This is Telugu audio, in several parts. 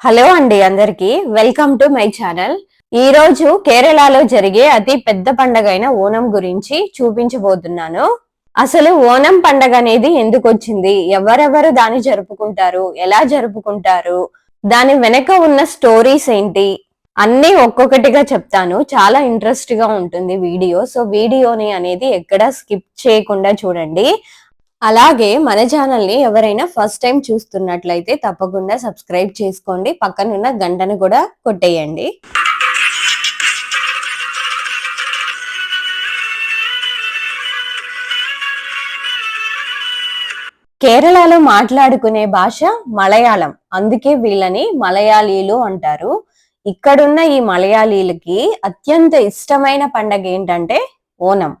హలో అండి అందరికి. Welcome to my channel. ఈ రోజు కేరళలో జరిగే అతి పెద్ద పండగ అయిన ఓణం గురించి చూపించబోతున్నాను. అసలు ఓనం పండగ అనేది ఎందుకు వచ్చింది? ఎవరెవరు దాన్ని జరుపుకుంటారు? ఎలా జరుపుకుంటారు? దాని వెనక ఉన్న స్టోరీస్ ఏంటి? అన్ని ఒక్కొక్కటిగా చెప్తాను. చాలా ఇంట్రెస్ట్గా ఉంటుంది వీడియో. సో వీడియోని అనేది ఎక్కడ స్కిప్ చేయకుండా చూడండి. అలాగే మన ఛానల్ని ఎవరైనా ఫస్ట్ టైం చూస్తున్నట్లయితే తప్పకుండా సబ్స్క్రైబ్ చేసుకోండి. పక్కనున్న గంటను కూడా కొట్టేయండి. కేరళలో మాట్లాడుకునే భాష మలయాళం. అందుకే వీళ్ళని మలయాళీలు అంటారు. ఇక్కడున్న ఈ మలయాళీలకి అత్యంత ఇష్టమైన పండగ ఏంటంటే ఓనం.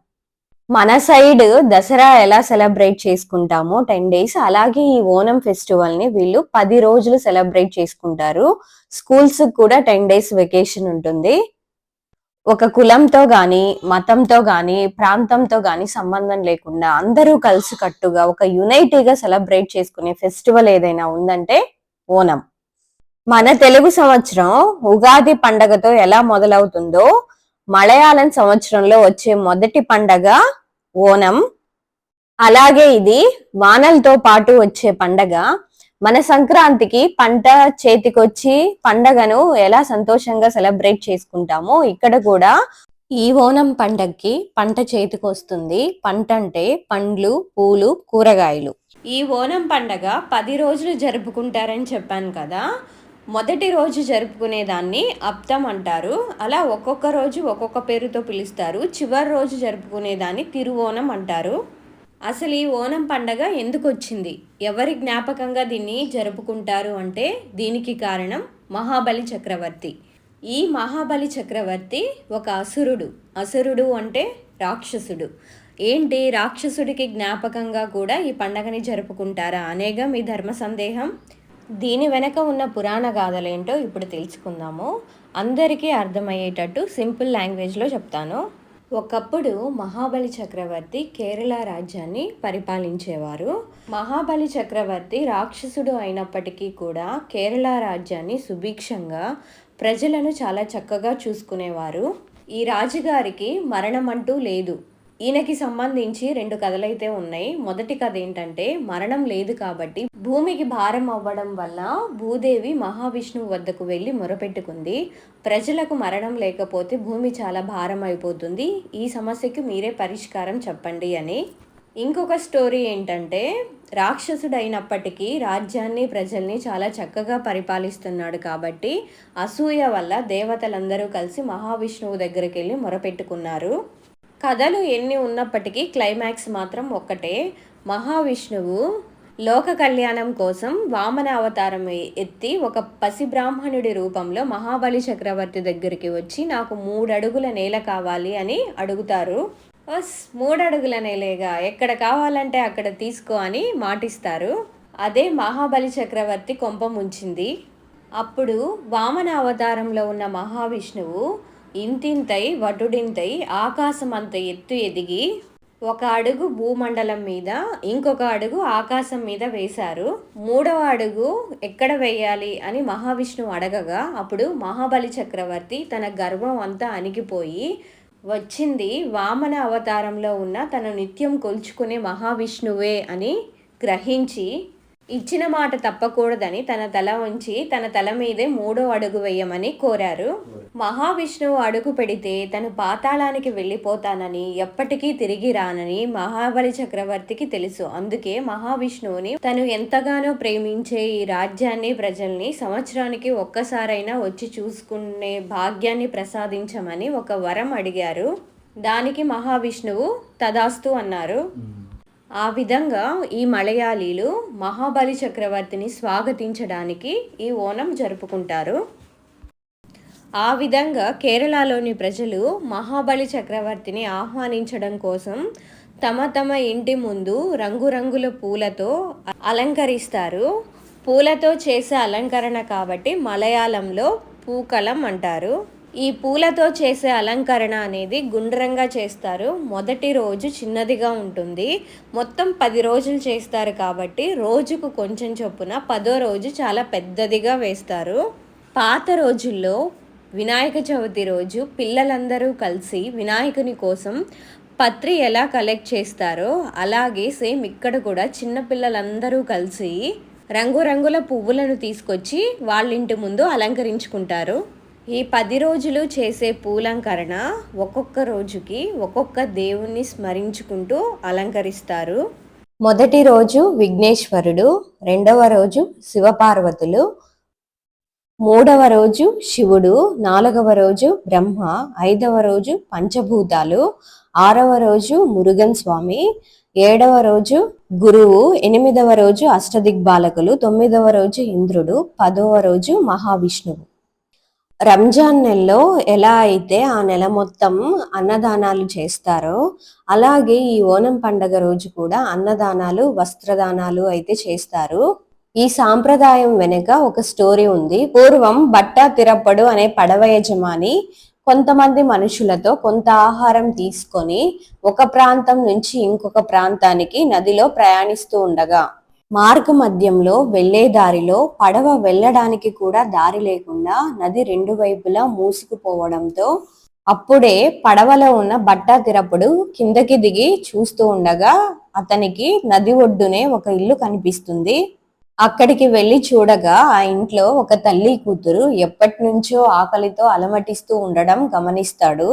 మన సైడ్ దసరా ఎలా సెలబ్రేట్ చేసుకుంటామో టెన్ డేస్ అలాగే ఈ ఓనం ఫెస్టివల్ని వీళ్ళు పది రోజులు సెలబ్రేట్ చేసుకుంటారు. స్కూల్స్ కూడా టెన్ డేస్ వెకేషన్ ఉంటుంది. ఒక కులంతో గాని మతంతో గాని ప్రాంతంతో గాని సంబంధం లేకుండా అందరూ కలిసి కట్టుగా ఒక యునైటీగా సెలబ్రేట్ చేసుకునే ఫెస్టివల్ ఏదైనా ఉందంటే ఓనం. మన తెలుగు సంవత్సరం ఉగాది పండగతో ఎలా మొదలవుతుందో మలయాళం సంవత్సరంలో వచ్చే మొదటి పండగ ఓనం. అలాగే ఇది వానలతో పాటు వచ్చే పండగ. మన సంక్రాంతికి పంట చేతికొచ్చి పండగను ఎలా సంతోషంగా సెలబ్రేట్ చేసుకుంటామో ఇక్కడ కూడా ఈ ఓనం పండగకి పంట చేతికొస్తుంది. పంట అంటే పండ్లు పూలు కూరగాయలు. ఈ ఓనం పండగ పది రోజులు జరుపుకుంటారని చెప్పాను కదా. మొదటి రోజు జరుపుకునే దాన్ని అప్తం అంటారు. అలా ఒక్కొక్క రోజు ఒక్కొక్క పేరుతో పిలుస్తారు. చివరి రోజు జరుపుకునే దాన్ని తిరువోణం అంటారు. అసలు ఈ ఓనం పండగ ఎందుకు వచ్చింది? ఎవరి జ్ఞాపకంగా దీన్ని జరుపుకుంటారు అంటే దీనికి కారణం మహాబలి చక్రవర్తి. ఈ మహాబలి చక్రవర్తి ఒక అసురుడు. అసురుడు అంటే రాక్షసుడు. ఏంటి? రాక్షసుడికి జ్ఞాపకంగా కూడా ఈ పండగని జరుపుకుంటారా? అనేగా మీ ధర్మ సందేహం. దీని వెనక ఉన్న పురాణ గాథలేంటో ఇప్పుడు తెలుసుకుందాము. అందరికీ అర్థమయ్యేటట్టు సింపుల్ లాంగ్వేజ్లో చెప్తాను. ఒకప్పుడు మహాబలి చక్రవర్తి కేరళ రాజ్యాన్ని పరిపాలించేవారు. మహాబలి చక్రవర్తి రాక్షసుడు అయినప్పటికీ కూడా కేరళ రాజ్యాన్ని సుభిక్షంగా ప్రజలను చాలా చక్కగా చూసుకునేవారు. ఈ రాజుగారికి మరణం అంటూ లేదు. ఈయనకి సంబంధించి రెండు కథలైతే ఉన్నాయి. మొదటి కథ ఏంటంటే మరణం లేదు కాబట్టి భూమికి భారం అవ్వడం వల్ల భూదేవి మహావిష్ణువు వద్దకు వెళ్ళి మొరపెట్టుకుంది. ప్రజలకు మరణం లేకపోతే భూమి చాలా భారం అయిపోతుంది. ఈ సమస్యకు మీరే పరిష్కారం చెప్పండి అని. ఇంకొక స్టోరీ ఏంటంటే రాక్షసుడైనప్పటికీ రాజ్యాన్ని ప్రజల్ని చాలా చక్కగా పరిపాలిస్తున్నాడు కాబట్టి అసూయ వల్ల దేవతలందరూ కలిసి మహావిష్ణువు దగ్గరికి వెళ్ళి మొరపెట్టుకున్నారు. కథలు ఎన్ని ఉన్నప్పటికీ క్లైమాక్స్ మాత్రం ఒక్కటే. మహావిష్ణువు లోక కళ్యాణం కోసం వామన అవతారం ఎత్తి ఒక పసి బ్రాహ్మణుడి రూపంలో మహాబలి చక్రవర్తి దగ్గరికి వచ్చి నాకు మూడు అడుగుల నేల కావాలి అని అడుగుతారు. బస్ మూడడుగుల నేలేగా? ఎక్కడ కావాలంటే అక్కడ తీసుకో అని మాటిస్తారు. అదే మహాబలి చక్రవర్తి కొంప ముంచింది. అప్పుడు వామన అవతారంలో ఉన్న మహావిష్ణువు ఇంతింతై వటుడింతై ఆకాశం అంత ఎత్తు ఎదిగి ఒక అడుగు భూమండలం మీద ఇంకొక అడుగు ఆకాశం మీద వేశారు. మూడవ అడుగు ఎక్కడ వేయాలి అని మహావిష్ణువు అడగగా అప్పుడు మహాబలి చక్రవర్తి తన గర్వం అంతా అణిగిపోయి వచ్చింది. వామన అవతారంలో ఉన్న తన నిత్యం కొలుచుకునే మహావిష్ణువే అని గ్రహించి ఇచ్చిన మాట తప్పకూడదని తన తల ఉంచి తన తల మీదే మూడో అడుగు వేయమని కోరారు. మహావిష్ణువు అడుగు పెడితే తను పాతాళానికి వెళ్ళిపోతానని ఎప్పటికీ తిరిగి రానని మహాబలి చక్రవర్తికి తెలుసు. అందుకే మహావిష్ణువుని తను ఎంతగానో ప్రేమించే ఈ రాజ్యాన్ని ప్రజల్ని సంవత్సరానికి ఒక్కసారైనా వచ్చి చూసుకునే భాగ్యాన్ని ప్రసాదించమని ఒక వరం అడిగారు. దానికి మహావిష్ణువు తదాస్తు అన్నారు. ఆ విధంగా ఈ మలయాళీలు మహాబలి చక్రవర్తిని స్వాగతించడానికి ఈ ఓనం జరుపుకుంటారు. ఆ విధంగా కేరళలోని ప్రజలు మహాబలి చక్రవర్తిని ఆహ్వానించడం కోసం తమ తమ ఇంటి ముందు రంగురంగుల పూలతో అలంకరిస్తారు. పూలతో చేసే అలంకరణ కాబట్టి మలయాళంలో పూకలం అంటారు. ఈ పూలతో చేసే అలంకరణ అనేది గుండ్రంగా చేస్తారు. మొదటి రోజు చిన్నదిగా ఉంటుంది. మొత్తం పది రోజులు చేస్తారు కాబట్టి రోజుకు కొంచెం చొప్పున పదో రోజు చాలా పెద్దదిగా వేస్తారు. పాత రోజుల్లో వినాయక చవితి రోజు పిల్లలందరూ కలిసి వినాయకుని కోసం పత్రి ఎలా కలెక్ట్ చేస్తారో అలాగే సేమ్ ఇక్కడ కూడా చిన్నపిల్లలందరూ కలిసి రంగురంగుల పువ్వులను తీసుకొచ్చి వాళ్ళ ఇంటి ముందు అలంకరించుకుంటారు. ఈ పది రోజులు చేసే పూలంకరణ ఒక్కొక్క రోజుకి ఒక్కొక్క దేవుణ్ణి స్మరించుకుంటూ అలంకరిస్తారు. మొదటి రోజు విఘ్నేశ్వరుడు రెండవ రోజు శివపార్వతులు మూడవ రోజు శివుడు నాలుగవ రోజు బ్రహ్మ ఐదవ రోజు పంచభూతాలు ఆరవ రోజు మురుగన్ స్వామి ఏడవ రోజు గురువు ఎనిమిదవ రోజు అష్టదిగ్బాలకులు తొమ్మిదవ రోజు ఇంద్రుడు పదవ రోజు మహావిష్ణువు. రంజాన్ నెలలో ఎలా అయితే ఆ నెల మొత్తం అన్నదానాలు చేస్తారో అలాగే ఈ ఓనం పండగ రోజు కూడా అన్నదానాలు వస్త్రదానాలు అయితే చేస్తారు. ఈ సాంప్రదాయం వెనుక ఒక స్టోరీ ఉంది. పూర్వం బట్ట తిరప్పడు అనే పడవ యజమాని కొంతమంది మనుషులతో కొంత ఆహారం తీసుకొని ఒక ప్రాంతం నుంచి ఇంకొక ప్రాంతానికి నదిలో ప్రయాణిస్తూ ఉండగా మార్గ మధ్యంలో వెళ్ళే దారిలో పడవ వెళ్ళడానికి కూడా దారి లేకుండా నది రెండు వైపులా మూసుకుపోవడంతో అప్పుడే పడవలో ఉన్న బట్టా తిరపుడు కిందకి దిగి చూస్తూ ఉండగా అతనికి నది ఒడ్డునే ఒక ఇల్లు కనిపిస్తుంది. అక్కడికి వెళ్ళి చూడగా ఆ ఇంట్లో ఒక తల్లి కూతురు ఎప్పటి నుంచో ఆకలితో అలమటిస్తూ ఉండడం గమనిస్తాడు.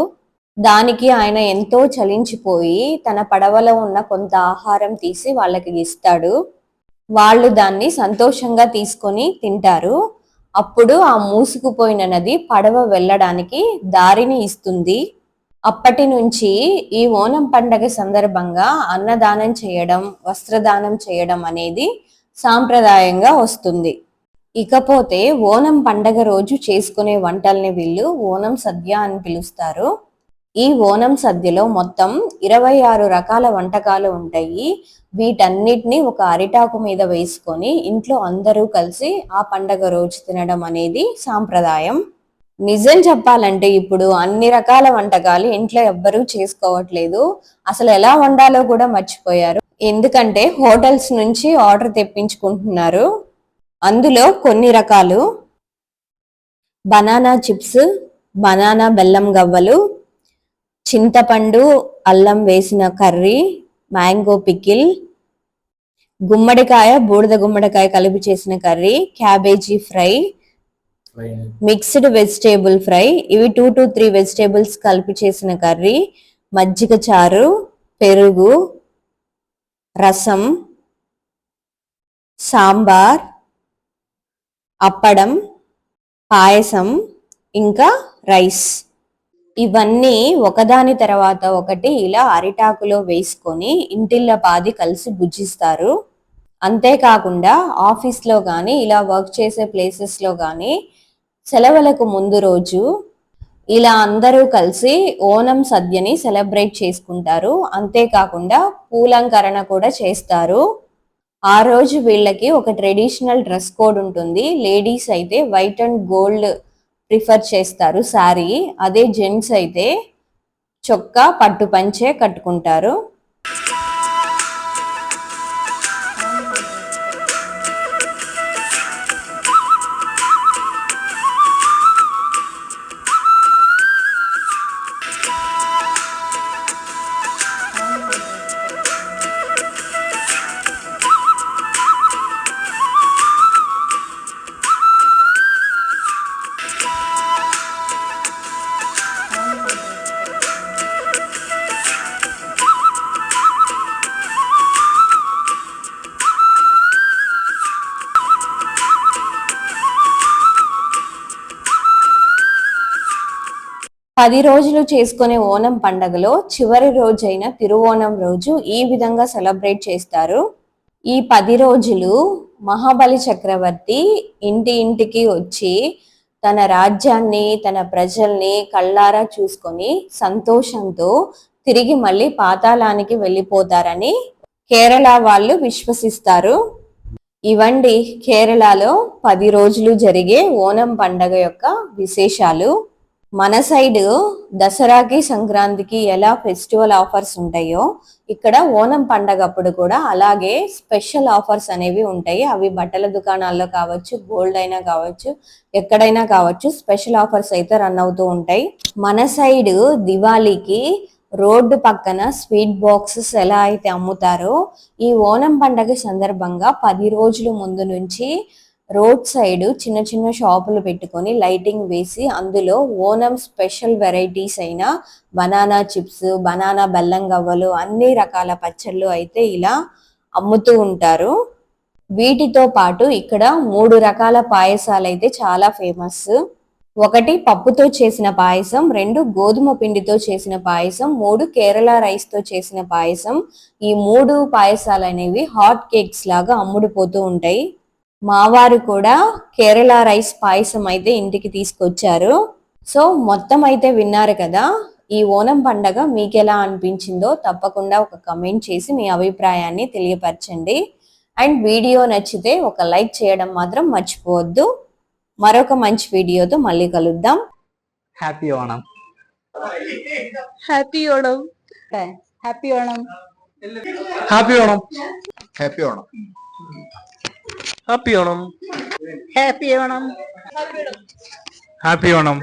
దానికి ఆయన ఎంతో చలించిపోయి తన పడవలో ఉన్న కొంత ఆహారం తీసి వాళ్ళకి ఇస్తాడు. వాళ్ళు దాన్ని సంతోషంగా తీసుకొని తింటారు. అప్పుడు ఆ మూసుకుపోయిన నది పడవ వెళ్ళడానికి దారిని ఇస్తుంది. అప్పటి నుంచి ఈ ఓనం పండగ సందర్భంగా అన్నదానం చేయడం వస్త్రదానం చేయడం అనేది సాంప్రదాయంగా వస్తుంది. ఇకపోతే ఓనం పండగ రోజు చేసుకునే వంటల్ని వీళ్ళు ఓనం సద్య అని పిలుస్తారు. ఈ ఓనం సద్యలో మొత్తం ఇరవై ఆరు రకాల వంటకాలు ఉంటాయి. వీటన్నిటిని ఒక అరిటాకు మీద వేసుకొని ఇంట్లో అందరూ కలిసి ఆ పండగ రోజు తినడం అనేది సాంప్రదాయం. నిజం చెప్పాలంటే ఇప్పుడు అన్ని రకాల వంటకాలు ఇంట్లో ఎవ్వరూ చేసుకోవట్లేదు. అసలు ఎలా వండాలో కూడా మర్చిపోయారు. ఎందుకంటే హోటల్స్ నుంచి ఆర్డర్ తెప్పించుకుంటున్నారు. అందులో కొన్ని రకాలు. బనానా చిప్స్ బనానా బెల్లం గవ్వలు చింతపండు అల్లం వేసిన కర్రీ మ్యాంగో పికిల్ గుమ్మడికాయ బూడిద గుమ్మడికాయ కలిపి చేసిన curry cabbage fry mixed vegetable fry. ఇవి టూ టు త్రీ వెజిటేబుల్స్ కలిపి చేసిన కర్రీ. మజ్జిగ చారు పెరుగు రసం సాంబార్ అప్పడం పాయసం ఇంకా రైస్. ఇవన్నీ ఒకదాని తర్వాత ఒకటి ఇలా అరిటాకులో వేసుకొని ఇంటిల్ల పాది కలిసి భుజిస్తారు. అంతేకాకుండా ఆఫీస్లో కానీ ఇలా వర్క్ చేసే ప్లేసెస్లో కానీ సెలవులకు ముందు రోజు ఇలా అందరూ కలిసి ఓనం సద్యని సెలబ్రేట్ చేసుకుంటారు. అంతేకాకుండా పూలంకరణ కూడా చేస్తారు. ఆ రోజు వీళ్ళకి ఒక ట్రెడిషనల్ డ్రెస్ కోడ్ ఉంటుంది. లేడీస్ అయితే వైట్ అండ్ గోల్డ్ ప్రిఫర్ చేస్తారు. శారీ అదే జెంట్స్ అయితే చొక్కా పట్టు పంచే కట్టుకుంటారు. పది రోజులు చేసుకునే ఓనం పండగలో చివరి రోజైన తిరువోణం రోజు ఈ విధంగా సెలబ్రేట్ చేస్తారు. ఈ పది రోజులు మహాబలి చక్రవర్తి ఇంటి ఇంటికి వచ్చి తన రాజ్యాన్ని తన ప్రజల్ని కళ్ళారా చూసుకొని సంతోషంతో తిరిగి మళ్ళీ పాతాళానికి వెళ్ళిపోతారని కేరళ వాళ్ళు విశ్వసిస్తారు. ఇవండి కేరళలో పది రోజులు జరిగే ఓనం పండగ యొక్క విశేషాలు. మన సైడ్ దసరాకి సంక్రాంతికి ఎలా ఫెస్టివల్ ఆఫర్స్ ఉంటాయో ఇక్కడ ఓనం పండగ అప్పుడు కూడా అలాగే స్పెషల్ ఆఫర్స్ అనేవి ఉంటాయి. అవి బట్టల దుకాణాల్లో కావచ్చు గోల్డ్ అయినా కావచ్చు ఎక్కడైనా కావచ్చు స్పెషల్ ఆఫర్స్ అయితే రన్ అవుతూ ఉంటాయి. మన సైడ్ దివాళీకి రోడ్డు పక్కన స్వీట్ బాక్సెస్ ఎలా అయితే అమ్ముతారో ఈ ఓనం పండగ సందర్భంగా పది రోజుల ముందు నుంచి రోడ్ సైడ్ చిన్న చిన్న షాపులు పెట్టుకొని లైటింగ్ వేసి అందులో ఓనం స్పెషల్ వెరైటీస్ అయిన బనానా చిప్స్ బనానా బెల్లం గవ్వలు అన్ని రకాల పచ్చళ్ళు అయితే ఇలా అమ్ముతూ ఉంటారు. వీటితో పాటు ఇక్కడ మూడు రకాల పాయసాలు అయితే చాలా ఫేమస్. ఒకటి పప్పుతో చేసిన పాయసం రెండు గోధుమ పిండితో చేసిన పాయసం మూడు కేరళ రైస్తో చేసిన పాయసం. ఈ మూడు పాయసాలు అనేవి హాట్ కేక్స్ లాగా అమ్ముడుపోతూ ఉంటాయి. మా వారు కూడా కేరళ రైస్ పాయసం అయితే ఇంటికి తీసుకొచ్చారు. సో మొత్తం అయితే విన్నారు కదా ఈ ఓనం పండగ మీకు ఎలా అనిపించిందో తప్పకుండా ఒక కమెంట్ చేసి మీ అభిప్రాయాన్ని తెలియపరచండి. అండ్ వీడియో నచ్చితే ఒక లైక్ చేయడం మాత్రం మర్చిపోవద్దు. మరొక మంచి వీడియోతో మళ్ళీ కలుద్దాం. Happy Onam happy Onam happy Onam happy Onam happy Onam happy Onam. Happy Onam. Happy Onam.